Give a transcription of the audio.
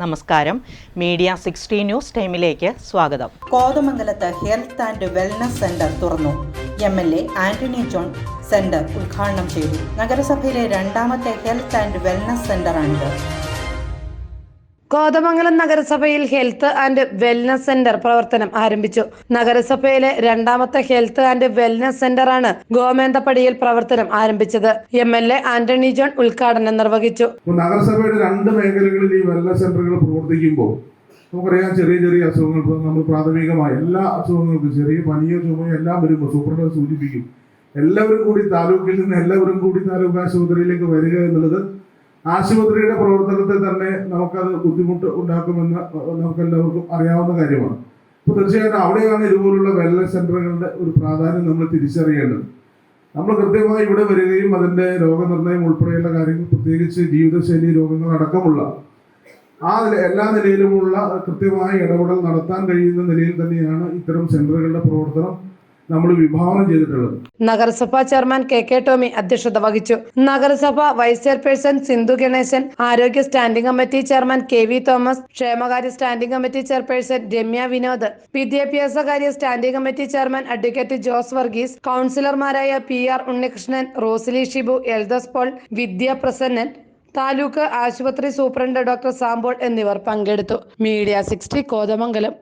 നമസ്കാരം. Media sixty news ടൈമിലേക്ക് സ്വാഗതം. കോതമംഗലത്ത് ഹെൽത്ത് ആൻഡ് വെൽനസ് സെന്റർ തുറന്നു. M L A Antony John centre ഉദ്ഘാടനം ചെയ്തു. നഗരസഭയിലെ രണ്ടാമത്തെ ഹെൽത്ത് ആൻഡ് വെൽനസ് സെന്ററാണിത്. കോതമംഗലം നഗരസഭയിൽ ഹെൽത്ത് ആൻഡ് വെൽനസ് സെന്റർ പ്രവർത്തനം ആരംഭിച്ചു. നഗരസഭയിലെ രണ്ടാമത്തെ ഹെൽത്ത് ആൻഡ് വെൽനസ് സെന്റർ ആണ് ഗോമേന്തപ്പടിയിൽ പ്രവർത്തനം ആരംഭിച്ചത്. M L A Antony John ഉദ്ഘാടനം നിർവഹിച്ചു. നഗരസഭയുടെ രണ്ട് മേഖലകളിൽ ഈ വെൽനസ് സെന്ററുകൾ പ്രവർത്തിക്കുമ്പോൾ നമുക്കറിയാം ചെറിയ ചെറിയ അസുഖങ്ങൾ നമ്മൾ പ്രാഥമികമായ എല്ലാ അസുഖങ്ങൾക്കും ചെറിയ പനിയോ ചുമയോ എല്ലാം വരുമ്പോൾ സൂപ്രണ്ട് സൂചിപ്പിക്കും. എല്ലാവരും കൂടി താലൂക്കിൽ നിന്ന് എല്ലാവരും കൂടി താലൂക്ക് ആശുപത്രിയിലേക്ക് വരിക എന്നുള്ളത് ആശുപത്രിയുടെ പ്രവർത്തനത്തെ തന്നെ നമുക്കത് ബുദ്ധിമുട്ട് ഉണ്ടാക്കുമെന്ന് നമുക്ക് എല്ലാവർക്കും അറിയാവുന്ന കാര്യമാണ്. അപ്പോൾ തീർച്ചയായിട്ടും അവിടെയാണ് ഇതുപോലുള്ള വെൽനസ് സെന്ററുകളുടെ ഒരു പ്രാധാന്യം നമ്മൾ തിരിച്ചറിയേണ്ടത്. നമ്മൾ കൃത്യമായി ഇവിടെ വരികയും അതിന്റെ രോഗനിർണയം ഉൾപ്പെടെയുള്ള കാര്യങ്ങൾ പ്രത്യേകിച്ച് ജീവിതശൈലി രോഗങ്ങൾ അടക്കമുള്ള ആ എല്ലാ നിലയിലുമുള്ള കൃത്യമായ ഇടപെടൽ നടത്താൻ കഴിയുന്ന നിലയിൽ തന്നെയാണ് ഇത്തരം സെന്ററുകളുടെ പ്രവർത്തനം. നമ്മൾ വിഭാവനം ചെയ്തിട്ടുള്ളത്. നഗരസഭാ ചെയർമാൻ കെ കെ ടോമി അധ്യക്ഷത വഹിച്ചു. നഗരസഭ വൈസ് ചെയർപേഴ്സൺ സിന്ധു ഗണേശൻ ആരോഗ്യ standing committee chairman K V Thomas ക്ഷേമകാര്യ standing committee chairperson Ramya Vinod വിദ്യാഭ്യാസകാര്യ standing committee chairman advocate Jose Varghese കൗൺസിലർമാരായ പി ആർ ഉണ്ണികൃഷ്ണൻ റോസിലി ഷിബു എൽദസ് പോൾ വിദ്യാപ്രസന്നൻ താലൂക്ക് ആശുപത്രി സൂപ്രണ്ട് ഡോക്ടർ സാംബോൾ എന്നിവർ പങ്കെടുത്തു. Media sixty Kothamangalam.